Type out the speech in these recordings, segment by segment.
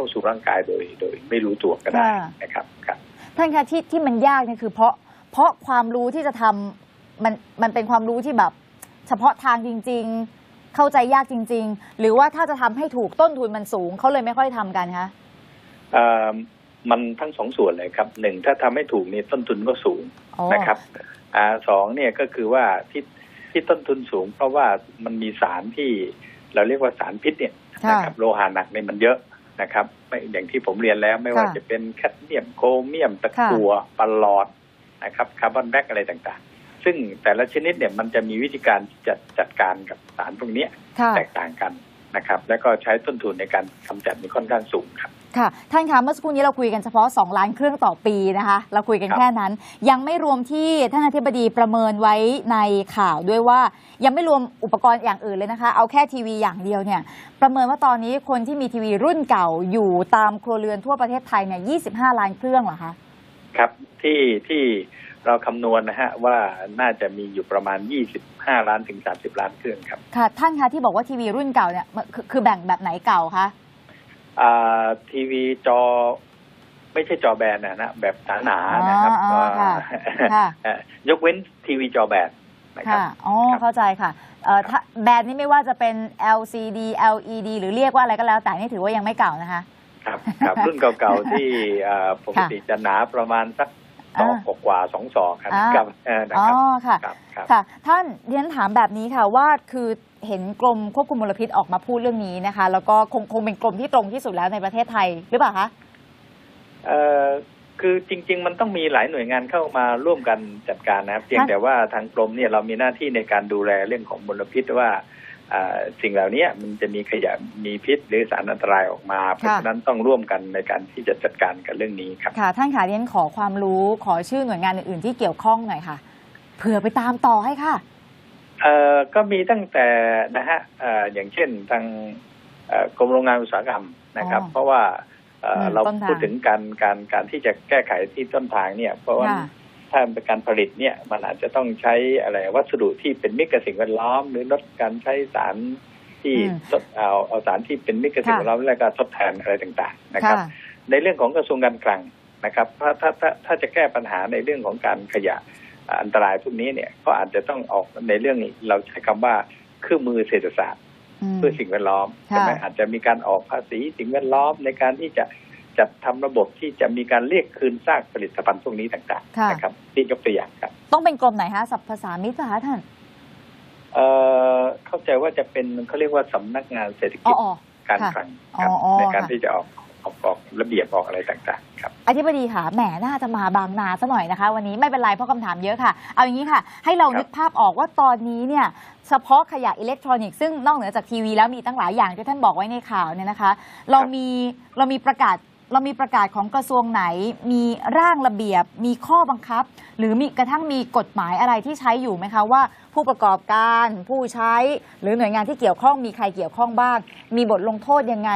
เข้าสู่ร่างกายโดย โดยไม่รู้ตัวก็ได้ค่ะนะครับครับท่านคะที่ที่มันยากเนี่ยคือเพราะเพราะความรู้ที่จะทำมันมันเป็นความรู้ที่แบบ เฉพาะทางจริง ๆ เข้าใจยากจริง ๆ หรือว่าถ้าจะทำให้ถูกต้นทุนมันสูงเขาเลยไม่ค่อยทำกันคะเอ่อมันทั้งสองส่วนเลยครับหนึ่งถ้าทำให้ถูกนี่ต้นทุนก็สูงอ๋อนะครับอ่าสองเนี่ยก็คือว่าที่ที่ต้นทุนสูง เพราะว่ามันมีสารที่เราเรียกว่าสารพิษเนี่ยค่ะนะครับโลหะหนักเนี่ยมันเยอะ นะครับไม่อย่างที่ผมเรียนแล้วไม่ว่าค่ะจะเป็นแคดเมียมโครเมียมตะกั่วปลอดนะครับคาร์บอนแบกอะไรต่างๆ ซึ่งแต่ละชนิดเนี่ยมันจะมีวิธีการจัดจัดการกับสารพวกเนี้ยค่ะแตกต่างกัน นะครับ แล้วก็ใช้ต้นทุนในการกำจัดนี่ค่อนข้างสูงครับค่ะท่านคะเมื่อสักครู่นี้เราคุยกันเฉพาะ 2 ล้านเครื่องต่อปีนะคะ เราคุยกันครับแค่นั้น ยังไม่รวมที่ท่านอธิบดีประเมินไว้ในข่าวด้วยว่า ยังไม่รวมอุปกรณ์อย่างอื่นเลยนะคะ เอาแค่ทีวีอย่างเดียวเนี่ยประเมินว่าตอนนี้คนที่มีทีวีรุ่นเก่าอยู่ตามครัวเรือนทั่วประเทศไทยเนี่ย25 ล้านเครื่องเหรอคะครับที่ที่ เราคำนวณนะฮะว่าน่าจะมีอยู่ประมาณ 25 ล้านถึง 30 ล้านเครื่องครับ ค่ะ ท่านคะที่บอกว่าทีวีรุ่นเก่าเนี่ยมันคือคือแบ่งแบบไหนเก่าคะอ่าทีวีจอไม่ใช่จอแบนนะนะแบบหนาๆนะครับอ๋ออ๋อค่ะก็ค่ะเอ่อยกเว้นทีวีจอแบนนะครับค่ะอ๋อครับเข้าใจค่ะเอ่อถ้าแบรนด์นี้ไม่ว่าจะเป็น LCD LED หรือเรียกว่าอะไรก็แล้ว แต่นี่ถือว่ายังไม่เก่านะคะ ครับครับรุ่นเก่าๆที่อ่าปกติจะหนาประมาณสัก สองกว่าๆสองศอกครับอ่าครับเออนะอ๋อครับค่ะครับครับค่ะท่านเรียนถามแบบนี้ค่ะว่าคือเห็นกรมควบคุมมลพิษออกมาพูดเรื่องนี้นะคะ แล้วก็คงคงเป็นกรมที่ตรงที่สุดแล้วในประเทศไทยหรือเปล่าคะเอ่อคือจริง ๆ มันต้องมีหลายหน่วยงานเข้ามาร่วมกันจัดการนะครับเพียงท่านแต่ว่าทางกรมเนี่ยเรามีหน้าที่ในการดูแลเรื่องของมลพิษว่าอ่า สิ่งเหล่านี้มันจะมีขยะมีพิษหรือสารอันตรายออกมา เพราะฉะนั้นต้องร่วมกันในการที่จะจัดการกับเรื่องนี้ครับค่ะท่านค่ะเรียนขอความรู้ขอชื่อหน่วยงานอื่นๆที่เกี่ยวข้องหน่อยค่ะเผื่อไปตามต่อให้ค่ะเอ่อก็มีตั้งแต่นะฮะเอ่ออย่างเช่นทางเอ่อกรมโรงงานอุตสาหกรรมนะครับอ๋อเพราะว่าเอ่ออืมเราต้นทางพูดถึงการการการที่จะแก้ไขที่ต้นทางเนี่ย เพราะว่าค่ะ ถ้าเป็นการผลิตเนี่ยมันอาจจะต้องใช้อะไรวัสดุที่เป็นมิตรกับสิ่งแวดล้อม หรือลดการใช้สารที่อืมทดเอาเอาสารที่เป็นมิตรกับสิ่งค่ะแวดล้อมแล้วก็ทดแทนอะไรต่างๆนะครับค่ะในเรื่องของกระทรวงการคลังนะครับ ถ้าถ้าถ้าถ้าจะแก้ปัญหาในเรื่องของการขยะอ่าอันตรายพวกนี้เนี่ยก็อาจจะต้องออกในเรื่องเราใช้คำว่าเครื่องมือเศรษฐศาสตร์มเพื่อสิ่งแวดล้อมค่ะใช่ไหมอาจจะมีการออกภาษีสิ่งแวดล้อมในการที่จะ จัดทำระบบที่จะมีการเรียกคืนซากผลิตภัณฑ์พวกนี้ต่างค่ะๆนะครับที่ยกตัวอย่างครับ ต้องเป็นกรมไหนคะสัพภาษามิตรคะท่านเอ่อเข้าใจว่าจะเป็นเขาเรียกว่าสำนักงานเศรษฐอ๋กิอจอ๋อการค่ะคลังครับอ๋ออ๋อในการค่ะที่จะออกออกออกระเบียบออกอะไรต่างๆครับอธิบดีค่ะแหมน่าจะมาบางนาซะหน่อยนะคะ วันนี้ไม่เป็นไรเพราะคำถามเยอะค่ะ เอาอย่างนี้ค่ะ ให้เราครับนึกภาพออกว่าตอนนี้เนี่ยเฉพาะขยะอิเล็กทรอนิกส์ซึ่งนอกเหนือจากทีวีแล้วมีตั้งหลายอย่างที่ท่านบอกไว้ในข่าวเนี่ยนะคะ เรามีเรามีประกาศ เรามีประกาศของกระทรวงไหน มีร่างระเบียบ มีข้อบังคับ หรือมีกระทั่งมีกฎหมายอะไรที่ใช้อยู่ไหมคะว่า ผู้ประกอบการผู้ใช้ หรือหน่วยงานที่เกี่ยวข้องมีใครเกี่ยวข้องบ้าง มีบทลงโทษยังไง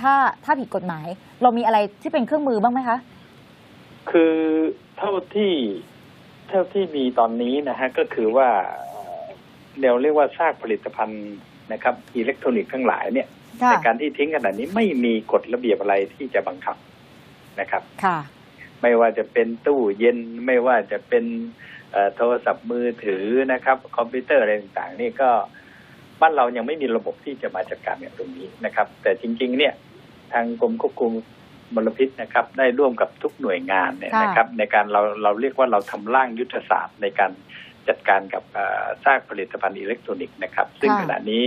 ถ้าถ้าผิดกฎหมาย เรามีอะไรที่เป็นเครื่องมือบ้างไหมคะ คือเท่าที่เท่าที่มีตอนนี้นะฮะก็คือว่าเอ่อเราเรียกว่าซากผลิตภัณฑ์นะครับอิเล็กทรอนิกส์ทั้งหลายเนี่ย ค่ะในการที่ทิ้งขนาดนี้ไม่มีกฎระเบียบอะไรที่จะบังคับนะครับค่ะไม่ว่าจะเป็นตู้เย็นไม่ว่าจะเป็นเอ่อโทรศัพท์มือถือนะครับ คอมพิวเตอร์อะไรต่างๆ นี่ก็บ้านเรายังไม่มีระบบที่จะมาจัดการกับตรงนี้นะครับ แต่จริง ๆ เนี่ย ทางกรมควบคุมมลพิษนะครับ ได้ร่วมกับทุกหน่วยงานเนี่ยค่ะนะครับ ในการเราเราเรียกว่าเราทำร่างยุทธศาสตร์ในการ จัดการกับเอ่อซากผลิตภัณฑ์อิเล็กทรอนิกส์นะครับ ซึ่งขณะนี้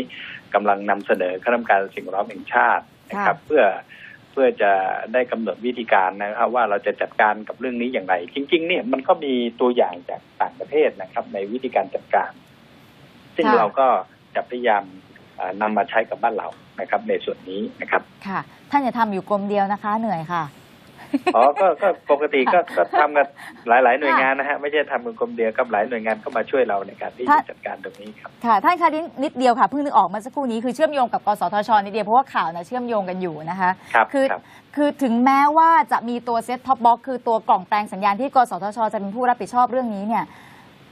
กำลังนำเสนอคณะกรรมการสิ่งแวดล้อมแห่งชาตินะครับ เพื่อเพื่อจะได้กำหนดวิธีการนะครับ ว่าเราจะจัดการกับเรื่องนี้อย่างไร จริง ๆ เนี่ยมันก็มีตัวอย่างจากต่างประเทศนะครับ ในวิธีการจัดการ ซึ่งค่ะเราก็จะพยายามเอ่อนำมาใช้กับบ้านเรานะครับ ในส่วนนี้นะครับ ค่ะท่านอย่าทำอยู่กรมเดียวนะคะ เหนื่อยค่ะ อ๋อก็ก็ปกติก็ก็ทำกับหลาย ๆ หน่วยงานนะฮะไม่ใช่ทำกับกรมเดียวกับหลายหน่วยงานเข้ามาช่วยเราในการที่ถ้าจะจัดการตรงนี้ครับค่ะท่านคะนิดนิดเดียวค่ะเพิ่งนึกออกเมาสักครู่นี้คือเชื่อมโยงกับกสทชนิดเดียวเพราะว่าข่าวนะเชื่อมโยงกันอยู่นะคะครับคือครับคือถึงแม้ว่าจะมีตัวเซ็ตท็อปบ็อกคือตัวกล่องแปลงสัญญาณที่กสทชจะเป็นผู้รับผิดชอบเรื่องนี้เนี่ย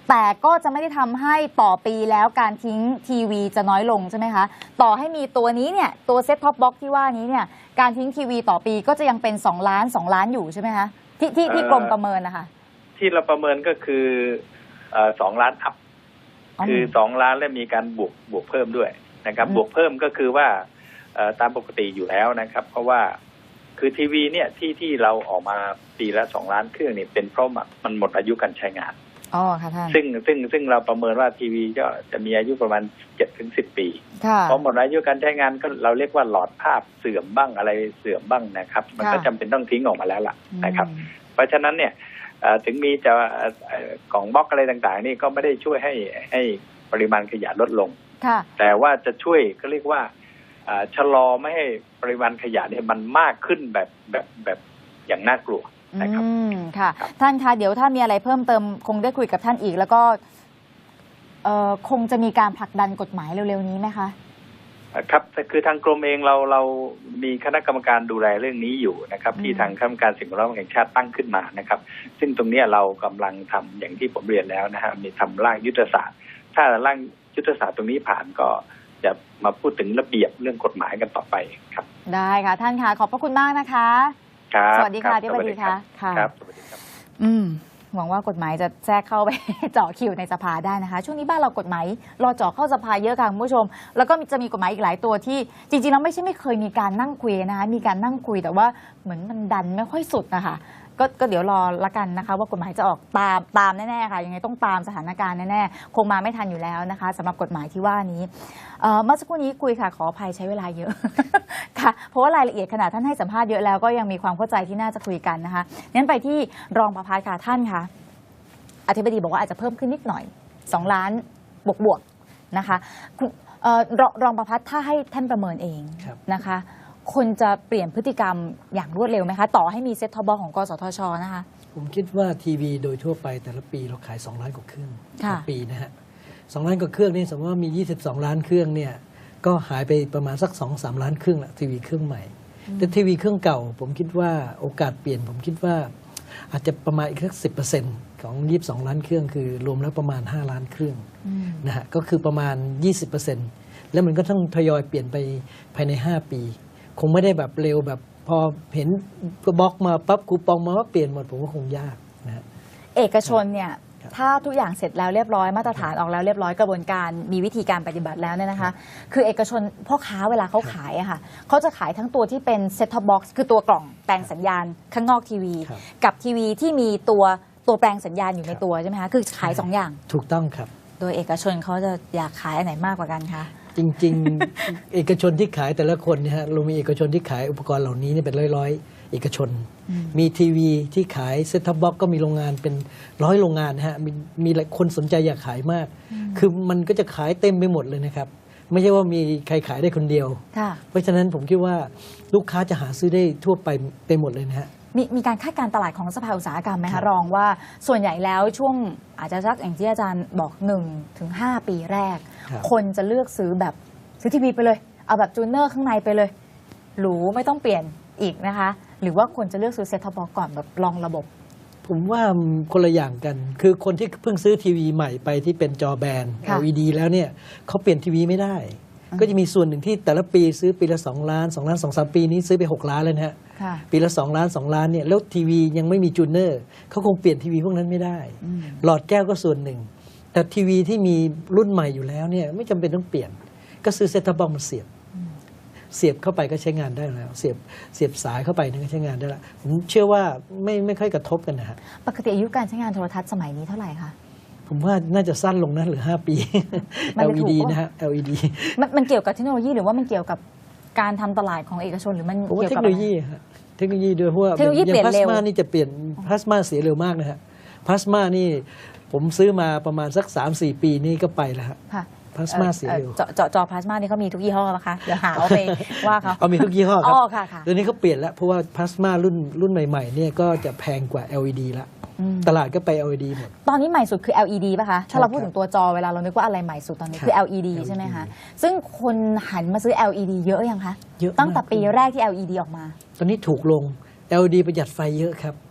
แต่ก็จะไม่ได้ทำให้ต่อปีแล้วการทิ้งทีวีจะน้อยลงใช่ไหมคะ ต่อให้มีตัวนี้เนี่ย ตัวเซ็ตท็อปบ็อกที่ว่านี้เนี่ย การทิ้งทีวีต่อปีก็จะยังเป็น 2 ล้าน 2 ล้านอยู่ใช่ไหมคะที่ที่ที่เอ่อกรมประเมินนะคะ ที่เราประเมินก็คือเอ่อสองล้านอัพคือสองล้านและมีการบวกบวกเพิ่มด้วยนะครับอืมบวกเพิ่มก็คือว่าเอ่อตามปกติอยู่แล้วนะครับ เพราะว่าคือทีวีเนี่ยที่ที่เราออกมาปีละสองล้านเครื่องนี่เป็นเพราะมันหมดอายุการใช้งาน อ๋อค่ะท่านซึ่งซึ่งซึ่งเราประเมินว่าทีวีก็จะมีอายุประมาณเจ็ดถึงสิบปีค่ะพอหมดอายุการใช้งานก็เราเรียกว่าหลอดภาพเสื่อมบ้างอะไรเสื่อมบ้างนะครับ มันก็ค่ะจำเป็นต้องทิ้งออกมาแล้วล่ะนะครับอืมเพราะฉะนั้นเนี่ยเอ่อถึงมีจะเอ่อเอ่อกล่องบล็อกอะไรต่างๆ นี่ก็ไม่ได้ช่วยให้ให้ปริมาณขยะลดลงค่ะแต่ว่าจะช่วยก็เรียกว่าเอ่อชะลอไม่ให้ปริมาณขยะเนี่ยมันมากขึ้นแบบแบบแบบอย่างน่ากลัว นะครับอืมค่ะครับท่านคะเดี๋ยวถ้ามีอะไรเพิ่มเติมคงได้คุยกับท่านอีก แล้วก็เอ่อคงจะมีการผลักดันกฎหมายเร็วๆนี้ไหมคะเอ่อครับแต่คือทางกรมเองเราเรามีคณะกรรมการดูแลเรื่องนี้อยู่นะครับอืมที่ทางคณะกรรมการสิ่งแวดล้อมแห่งชาติตั้งขึ้นมานะครับ ซึ่งตรงเนี้ยเรากำลังทำอย่างที่ผมเรียนแล้วนะฮะมีทำร่างยุทธศาสตร์ ถ้าร่างยุทธศาสตร์ตรงนี้ผ่านก็จะมาพูดถึงระเบียบเรื่องกฎหมายกันต่อไปครับ ได้ค่ะท่านค่ะขอบพระคุณมากนะคะ ครับสวัสดีค่ะรับที่บดีค่ะค่ะครับสวัสดีครับ อืมหวังว่ากฎหมายจะแทรกเข้าไปเจาะคิวในสภาได้นะคะ ช่วงนี้บ้านเรากฎหมายรอเจาะเข้าสภาเยอะค่ะคุณผู้ชม แล้วก็จะมีกฎหมายอีกหลายตัวที่ จริงๆแล้วไม่ใช่ไม่เคยมีการนั่งคุยนะคะมีการนั่งคุยแต่ว่าเหมือนมันดันไม่ค่อยสุดนะคะก็ก็เดี๋ยวรอละกันนะคะว่ากฎหมายจะออกตามตามแน่ๆค่ะยังไงต้องตามสถานการณ์แน่ๆคงมาไม่ทันอยู่แล้วนะคะสำหรับกฎหมายที่ว่านี้เอ่อเมื่อสักครู่นี้คุยค่ะขออภัยใช้เวลาเยอะ ค่ะเพราะว่ารายละเอียดขนาดท่านให้สัมภาษณ์เยอะแล้วก็ยังมีความเข้าใจที่น่าจะคุยกันนะคะงั้นไปที่รองประภาสค่ะท่านค่ะอธิบดีบอกว่าอาจจะเพิ่มขึ้นนิดหน่อย 2 ล้านบวกบวกๆนะคะคุณเอ่อรองรองประพัฒน์ถ้าให้ท่านประเมินเองครับนะคะ คนจะเปลี่ยนพฤติกรรมอย่างรวดเร็วไหมคะ ต่อให้มีเซ็ตทบของกสทชนะคะ ผมคิดว่าทีวีโดยทั่วไปแต่ละปีเราขาย 2 ล้านกว่าเครื่องค่ะต่อปีนะฮะสองล้านกว่าเครื่องนี่สมมติว่ามี 22 ล้านเครื่องเนี่ยก็หายไปประมาณสัก 2 3 ล้านเครื่องละทีวีเครื่องใหม่ แต่ทีวีเครื่องเก่า ผมคิดว่าโอกาสเปลี่ยน ผมคิดว่าอาจจะประมาณอีกสักสิของ 22 ล้านเครื่องคือ รวมแล้วประมาณ 5 ล้านเครื่องอืมนะฮะก็คือประมาณ 20%แล้วมันก็ต้องทยอยเปลี่ยนไปภายใน 5 ปี คงไม่ได้แบบเร็วแบบพอเห็นบล็อกมาปั๊บคูปองมาว่าเปลี่ยนหมดผมว่าคงยากนะฮะเอกชนเนี่ยครับถ้าทุกอย่างเสร็จแล้วเรียบร้อยมาตรฐานออกแล้วเรียบร้อยกระบวนการมีวิธีการปฏิบัติแล้วเนี่ยนะคะ คือเอกชนพ่อค้าเวลาเขาขายอะค่ะเขาจะขายทั้งตัวที่เป็นเซ็ตท็อปบ็อกซ์คือตัวกล่องแปลงสัญญาณข้างนอกทีวีครับกับทีวีที่มีตัวตัวแปลงสัญญาณอยู่ในครับตัวใช่ไหมคะคือขายสองอย่างถูกต้องครับ โดยเอกชนเขาจะอยากขายอันไหนมากกว่ากันคะ จริง ๆ เอกชนที่ขายแต่ละคนเนี่ยฮะเรามีเอกชนที่ขายอุปกรณ์เหล่านี้เนี่ยเป็นร้อยๆ เอกชนอืมมีทีวีที่ขายเซ็ตท็อปบ็อกก็มีโรงงานเป็นร้อยโรงงานนะฮะมีมีหลายคนสนใจอยากขายมาก คือมันก็จะขายเต็มไปหมดเลยนะครับ ไม่ใช่ว่ามีใครขายได้คนเดียวค่ะเพราะฉะนั้นผมคิดว่าลูกค้าจะหาซื้อได้ทั่วไปไปหมดเลยนะฮะมีมีการคาดการณ์ตลาดของสภาอุตสาหกรรมไหมครัคะบรองว่าส่วนใหญ่แล้วช่วงอาจจะสักอย่างที่อาจารย์บอก1ถึง5ปีแรก ครับคนจะเลือกซื้อแบบซื้อทีวีไปเลย เอาแบบจูเนอร์ข้างในไปเลย หรูไม่ต้องเปลี่ยนอีกนะคะ หรือว่าคนจะเลือกซื้อเซ็ตท็อปบ็อกก่อนแบบลองระบบ ผมว่าคนละอย่างกัน คือคนที่เพิ่งซื้อทีวีใหม่ไปที่เป็นจอแบน ค่ะ LED แล้วเนี่ยเขาเปลี่ยนทีวีไม่ได้อืมก็จะมีส่วนหนึ่งที่แต่ละปีซื้อปีละ 2 ล้าน 2 ล้าน2 3 ปีนี้ซื้อไป 6 ล้านเลยนะฮะ ค่ะ ปีละ 2 ล้าน 2 ล้านเนี่ยแล้วทีวียังไม่มีจูเนอร์เขาคงเปลี่ยนทีวีพวกนั้นไม่ได้ อืม หลอดแก้วก็ส่วนหนึ่ง แต่ทีวีที่มีรุ่นใหม่อยู่แล้วเนี่ยไม่จำเป็นต้องเปลี่ยน ก็ซื้อเซ็ตท็อปบ็อกมาเสียบ เสียบเข้าไปก็ใช้งานได้แล้ว เสียบเสียบสายเข้าไปนี่ก็ใช้งานได้แล้วผมเชื่อว่าไม่ไม่ค่อยกระทบกันนะฮะปกติอายุการใช้งานโทรทัศน์สมัยนี้เท่าไหร่คะผมว่าน่าจะสั้นลงนะเหรือ 5 ปีมันจะถูก LED ปะนะฮะ LED มันมันเกี่ยวกับเทคโนโลยีหรือว่ามันเกี่ยวกับการทำตลาดของเอกชนหรือมันผมว่าเกี่ยวเทคกับโนอะโลไรยีฮะเทคโนโลยีด้วยเพราะว่าเทคโนโลยีอางเปลี่ยนพลาเร็สวมานี่จะเปลี่ยนพลาสมาเสียเร็วมากนะฮะพลาสมานี่ ผมซื้อมาประมาณสัก 3-4 ปีนี่ก็ไปแล้วฮะค่ะพลาสมาเสียอ่อเร็วเจาะเจาะจอพลาสมานี่เขามีทุกยี่ห้อนะคะเดี๋ยวหาเอาไปว่าเขาเอามีทุกยี่ห้อครัอ๋บอค่ะค่ะตัวนี้เขาเปลี่ยนแล้ว เพราะว่าพลาสมารุ่นรุ่นใหม่ๆเนี่ยก็จะแพงกว่า LED ละอืมตลาดก็ไป LED หมด ตอนนี้ใหม่สุดคือ LED ป่ะคะ ถ้าเราพูดใช่ครับถึงตัวจอเวลาเรานึกว่าอะไรใหม่สุดตอนนี้ครับคือ LED ใช่ไหมคะ ซึ่งคนหันมาซื้อ LED เยอะยังคะเยอะมากตั้งแต่ปีแรกที่ LED ออกมา ตอนนี้ถูกลง LED ประหยัดไฟเยอะครับอ่า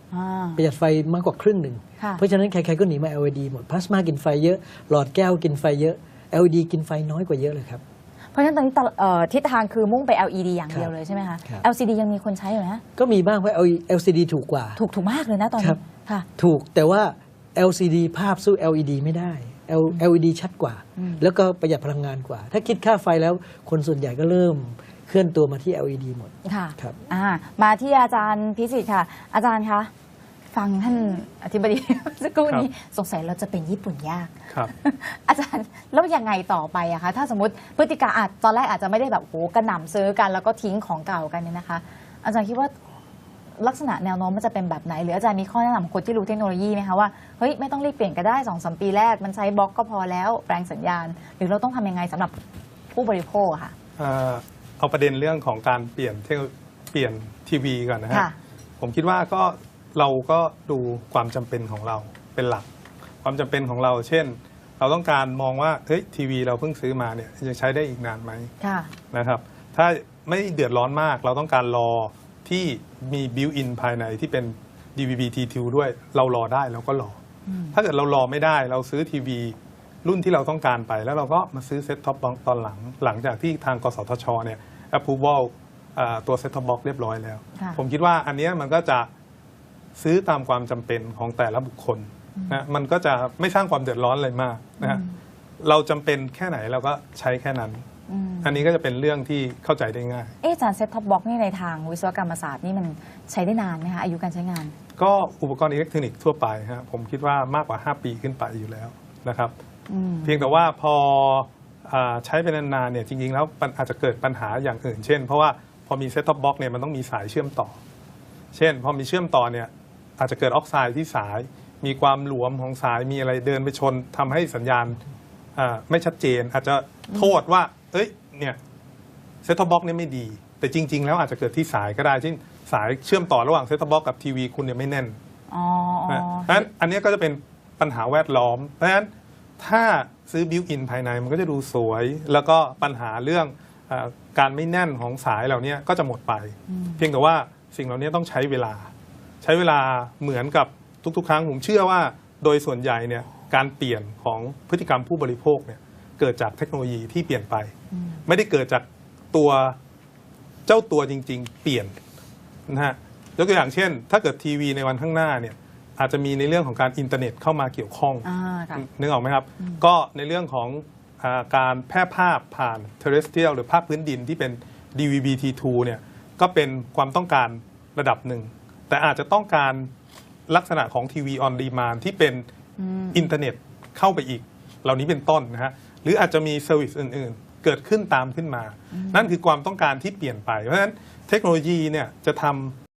ประหยัดไฟมากกว่าครึ่งหนึ่งค่ะเพราะฉะนั้นใครๆก็หนีมา LED หมดพลาสมากินไฟเยอะ หลอดแก้วกินไฟเยอะ LED กินไฟน้อยกว่าเยอะเลยครับ เพราะฉะนั้นตอนนี้ตลเอ่อทิศทางคือมุ่งไป LED อย่างเดียวครับเลยใช่ไหมคะครับ LCD ยังมีคนใช้อยู่นะก็มีบ้างเพราะ LCD ถูกกว่า ถูกถูกมากเลยนะตอนครันี้บค่ะถูกแต่ว่า LCD ภาพสู้ LED ไม่ได้ L- LED ชัดกว่าอืมแล้วก็ประหยัดพลังงานกว่า ถ้าคิดค่าไฟแล้วคนส่วนใหญ่ก็เริ่มเคลื่อนตัวมาที่ LED หมด ค่ะครับอ่ามาที่อาจารย์พิสิทธิ์ค่ะ อาจารย์คะ ฟังท่านอธิบดี สักครู่นี้สงสัยเราจะเป็นญี่ปุ่นยากครับ อาจารย์แล้วยังไงต่อไปอะคะถ้าสมมติพฤติการอาจตอนแรกอาจจะไม่ได้แบบโหกระหน่ำซื้อกัน แล้วก็ทิ้งของเก่ากันเนี่ยนะคะ อาจารย์คิดว่าลักษณะแนวโน้มมันจะเป็นแบบไหน หรืออาจารย์มีข้อแนะนำของคนที่รู้เทคโนโลยีไหมคะว่าเฮ้ยไม่ต้องรีบเปลี่ยนก็ได้สองสมปีแรกมันใช้บล็อกก็พอแล้วแปลงสัญญาณ หรือเราต้องทำยังไงสำหรับผู้บริโภคอะค่ะเอ่อเอาประเด็นเรื่องของการเปลี่ยนเทคโนเปลี่ยนทีวีก่อนนะฮะค่ะผมคิดว่าก็ เราก็ดูความจำเป็นของเราเป็นหลัก ความจำเป็นของเรา เช่น เราต้องการมองว่าเฮ้ยทีวีเราเพิ่งซื้อมาเนี่ยยังใช้ได้อีกนานไหมค่ะ นะครับ ถ้าไม่เดือดร้อนมาก เราต้องการรอที่มีบิวอินภายในที่เป็น DVB-T2 ด้วย เรารอได้เราก็รออม ถ้าเกิดเรารอไม่ได้เราซื้อทีวี รุ่นที่เราต้องการไป แล้วเราก็มาซื้อเซ็ตท็อปบ็อกตอนหลัง หลังจากที่ทางกสทชเนี่ย approval อ่าตัวเซ็ตท็อปบ็อกเรียบร้อยแล้ว ค่ะ ผมคิดว่าอันเนี้ยมันก็จะ ซื้อตามความจำเป็นของแต่ละบุคคลนะมันก็จะไม่สร้างความเดือดร้อนอะไรมากนะฮะเราจำเป็นแค่ไหนเราก็ใช้แค่นั้นอืมอันนี้ก็จะเป็นเรื่องที่เข้าใจได้ง่าย เอะอาจารย์เซ็ตท็อปบ็อกนี่ในทางวิศวกรรมศาสตร์นี่มันใช้ได้นานไหมคะอายุการใช้งาน ก็อุปกรณ์อิเล็กทรอนิกส์ทั่วไปฮะผมคิดว่ามากกว่า 5 ปีขึ้นไปอยู่แล้วนะครับอืมเพียงแต่ว่าพออาใช้ไปนานๆเนี่ยจริงๆ แล้วมันอาจจะเกิดปัญหาอย่างอื่น เช่น เพราะว่าพอมีเซ็ตท็อปบ็อกเนี่ยมันต้องมีสายเชื่อมต่อ เช่น พอมีเชื่อมต่อเนี่ย อาจจะเกิดออกไซด์ที่สาย มีความหลวมของสายมีอะไรเดินไปชนทำให้สัญญาณอ่าไม่ชัดเจน อาจจะโทษว่า เอ้ยเนี่ยเซ็ตท็อปบ็อกเนี่ยไม่ดี แต่จริง ๆ แล้วอาจจะเกิดที่สายก็ได้เช่นสายเชื่อมต่อระหว่างเซ็ตท็อปบ็อกกับทีวีคุณเนี่ยไม่แน่นอ๋ออ๋อนะเพราะฉะนั้นอันเนี้ยก็จะเป็นปัญหาแวดล้อม เพราะฉะนั้นถ้าซื้อบิวอินภายในมันก็จะดูสวย แล้วก็ปัญหาเรื่องเออการไม่แน่นของสายเหล่านี้ก็จะหมดไป เพียงแต่ว่าสิ่งเหล่านี้ต้องใช้เวลา ใช้เวลาเหมือนกับทุก ๆ ครั้ง ผมเชื่อว่าโดยส่วนใหญ่เนี่ยการเปลี่ยนของพฤติกรรมผู้บริโภคเนี่ยเกิดจากเทคโนโลยีที่เปลี่ยนไป ไม่ได้เกิดจากตัวเจ้าตัวจริง ๆ เปลี่ยนนะฮะยกตัวอย่างเช่น ถ้าเกิดทีวีในวันข้างหน้าเนี่ยอาจจะมีในเรื่องของการอินเทอร์เน็ตเข้ามาเกี่ยวข้องอ่าค่ะนึกออกไหมครับ ก็ในเรื่องของอาการแพร่ภาพผ่าน terrestrial หรือภาพพื้นดินที่เป็น DVB-T2 เนี่ยก็เป็นความต้องการระดับหนึ่ง แต่อาจจะต้องการลักษณะของทีวีออนดีมานที่เป็นอืมอินเทอร์เน็ตเข้าไปอีก เหล่านี้เป็นต้นนะฮะหรืออาจจะมีเซอร์วิสอื่น ๆ เกิดขึ้นตามขึ้นมา นั่นคือความต้องการที่เปลี่ยนไป เพราะฉะนั้นเทคโนโลยีเนี่ยจะทำ